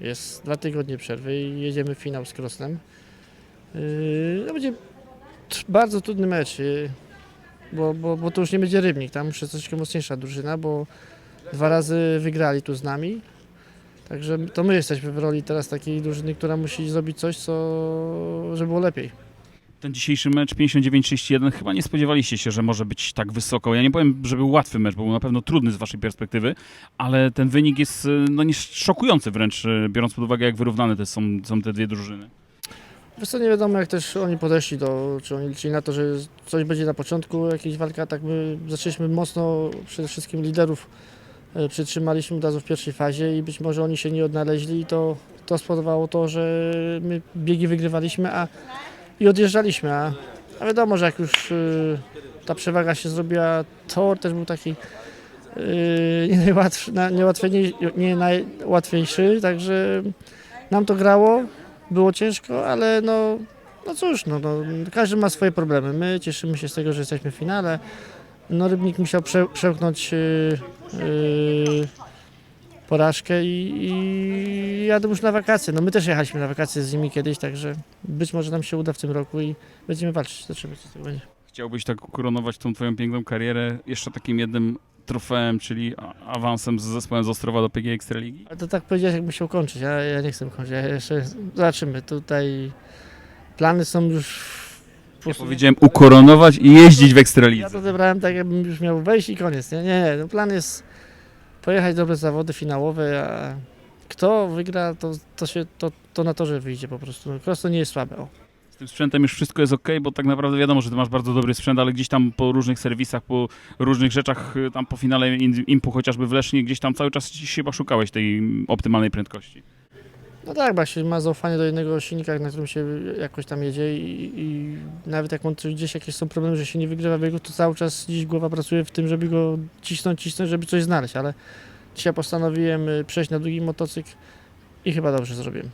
Jest dwa tygodnie przerwy i jedziemy w finał z Krosnem. Yy, To będzie bardzo trudny mecz, yy, bo, bo, bo to już nie będzie Rybnik, tam już jest troszeczkę mocniejsza drużyna, bo dwa razy wygrali tu z nami. Także to my jesteśmy w roli teraz takiej drużyny, która musi zrobić coś, co, żeby było lepiej. Ten dzisiejszy mecz 59-31 chyba nie spodziewaliście się, że może być tak wysoko. Ja nie powiem, że był łatwy mecz, bo był na pewno trudny z waszej perspektywy, ale ten wynik jest y, no, nie szokujący wręcz, y, biorąc pod uwagę jak wyrównane te są, są te dwie drużyny. Wiesz co, nie wiadomo jak też oni podeszli do, czy oni liczyli na to, że coś będzie na początku, jakaś walka, tak my zaczęliśmy mocno, przede wszystkim liderów e, przytrzymaliśmy od razu w pierwszej fazie i być może oni się nie odnaleźli i to, to spowodowało to, że my biegi wygrywaliśmy a, i odjeżdżaliśmy, a, wiadomo, że jak już y, ta przewaga się zrobiła, tor też był taki y, nie, najłatwszy, na- niełatwiej- nie najłatwiejszy, także nam to grało, było ciężko, ale no, no cóż, no, no, każdy ma swoje problemy. My cieszymy się z tego, że jesteśmy w finale. No, Rybnik musiał prze, przełknąć yy, yy, porażkę i, i jadę już na wakacje. No my też jechaliśmy na wakacje z nimi kiedyś, także być może nam się uda w tym roku i będziemy walczyć. Zobaczymy, co tego będzie. Chciałbyś tak ukoronować tą twoją piękną karierę jeszcze takim jednym trofeum, czyli a- awansem z zespołem z Ostrowa do PG Ekstraligi? Ale to tak powiedziałeś, jakby się kończyć. Ja, ja nie chcę kończyć. Ja jeszcze zobaczymy. Tutaj plany są już. Ja powiedziałem ukoronować i jeździć w Ja Ekstralidze. to odebrałem tak, jakbym już miał wejść i koniec. Nie, nie, nie. No plan jest pojechać dobre zawody finałowe, a kto wygra, to, to, się, to, to na torze wyjdzie po prostu. Cross to nie jest słabe. O. Z tym sprzętem już wszystko jest ok, bo tak naprawdę wiadomo, że ty masz bardzo dobry sprzęt, ale gdzieś tam po różnych serwisach, po różnych rzeczach, y, tam po finale in- Impu chociażby w Lesznie, gdzieś tam cały czas chyba szukałeś tej optymalnej prędkości. No tak, bo jak się ma zaufanie do jednego silnika, na którym się jakoś tam jedzie i, i nawet jak on gdzieś jakieś są problemy, że się nie wygrywa biegu, to cały czas gdzieś głowa pracuje w tym, żeby go cisnąć, cisnąć, żeby coś znaleźć, ale dzisiaj postanowiłem y, przejść na drugi motocykl i chyba dobrze zrobiłem.